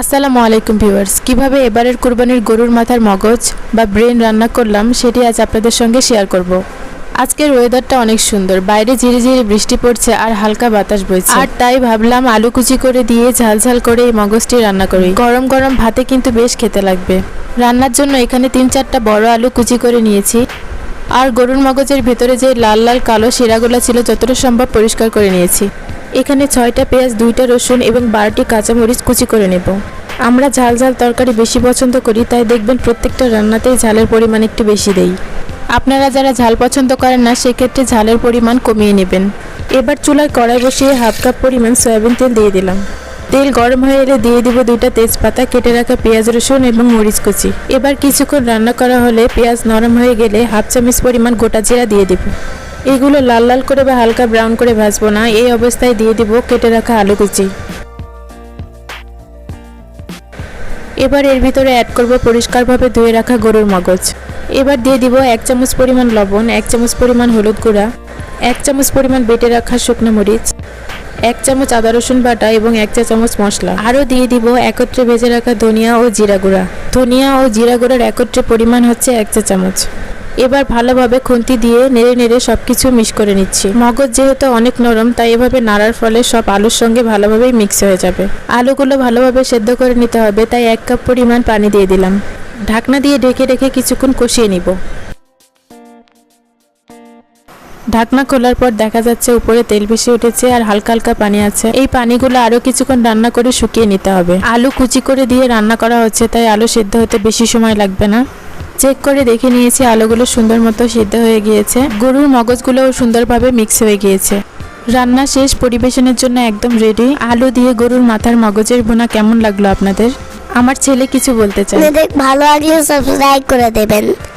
আসসালামু আলাইকুম ভিউয়ার্স। কীভাবে এবারের কুরবানির গরুর মাথার মগজ বা ব্রেন রান্না করলাম সেটি আজ আপনাদের সঙ্গে শেয়ার করব। আজকের ওয়েদারটা অনেক সুন্দর। বাইরে ঝিরি ঝিরি বৃষ্টি পড়ছে আর হালকা বাতাস বইছে। আর তাই ভাবলাম আলু কুচি করে দিয়ে ঝাল ঝাল করে এই মগজটি রান্না করি। গরম গরম ভাতে কিন্তু বেশ খেতে লাগবে। রান্নার জন্য এখানে তিন চারটা বড় আলু কুচি করে নিয়েছি। আর গরুর মগজের ভেতরে যে লাল লাল কালো শিরাগুলো ছিল যতটা সম্ভব পরিষ্কার করে নিয়েছি। এখানে ছয়টা পেঁয়াজ, দুইটা রসুন এবং বারোটি কাঁচামরিচ কুচি করে নেব। আমরা ঝাল ঝাল তরকারি বেশি পছন্দ করি, তাই দেখবেন প্রত্যেকটা রান্নাতেই ঝালের পরিমাণ একটু বেশি দেই। আপনারা যারা ঝাল পছন্দ করেন না, সেক্ষেত্রে ঝালের পরিমাণ কমিয়ে নেবেন। এবার চুলায় কড়াই বসিয়ে হাফ কাপ পরিমাণ সয়াবিন তেল দিয়ে দিলাম। তেল গরম হয়ে এলে দিয়ে দিব দুইটা তেজপাতা, কেটে রাখা পেঁয়াজ, রসুন এবং মরিচ কুচি। এবার কিছুক্ষণ রান্না করা হলে পেঁয়াজ নরম হয়ে গেলে হাফ চামচ পরিমাণ গোটা জিরা দিয়ে দিব। এগুলো লাল লাল করে বা হালকা ব্রাউন করে ভাজবো না। এই অবস্থায় দিয়ে দিব কেটে রাখা আলু কুচি। এবার এর ভিতরে অ্যাড করব পরিষ্কারভাবে ধুয়ে রাখা গরুর মগজ। এবার দিয়ে দিব এক চামচ পরিমাণ লবণ, এক চামচ পরিমাণ হলুদ গুঁড়া, এক চামচ পরিমাণ বেটে রাখা শুকনো মরিচ, এক চামচ আদা রসুন বাটা এবং এক চা চামচ মশলা। আরও দিয়ে দিব একত্রে ভেজে রাখা ধনিয়া ও জিরা গুঁড়া। ধনিয়া ও জিরা গুঁড়ার একত্রে পরিমাণ হচ্ছে এক চা চামচ। এবার ভালোভাবে খুন্তি দিয়ে নেড়ে নেড়ে সব কিছু মিক্স করে নিচ্ছি। মগজ যেহেতু অনেক নরম, তাই এভাবে নাড়ার ফলে সব আলুর সঙ্গে ভালোভাবেই মিক্স হয়ে যাবে। আলুগুলো ভালোভাবে সেদ্ধ করে নিতে হবে, তাই এক কাপ পরিমাণ পানি দিয়ে দিলাম। ঢাকনা দিয়ে ঢেকে রেখে কিছুক্ষণ কষিয়ে নিব। ঢাকনা খোলার পর দেখা যাচ্ছে উপরে তেল বেশি উঠেছে আর হালকা হালকা পানি আছে। এই পানিগুলো আরও কিছুক্ষণ রান্না করে শুকিয়ে নিতে হবে। আলু কুচি করে দিয়ে রান্না করা হচ্ছে, তাই আলু সেদ্ধ হতে বেশি সময় লাগবে না। চেক করে দেখে নিয়েছি, আলোগুলো সুন্দর মতো সিদ্ধ হয়ে গিয়েছে। গরুর মগজগুলোও সুন্দরভাবে মিক্স হয়ে গিয়েছে। রান্না শেষ, পরিবেশনের জন্য একদম রেডি আলু দিয়ে গরুর মাথার মগজের বোনা কেমন লাগল আপনাদের? আমার ছেলে কিছু বলতে চাই ভালো লাগলে সাবস্ক্রাইব করে দেবেন।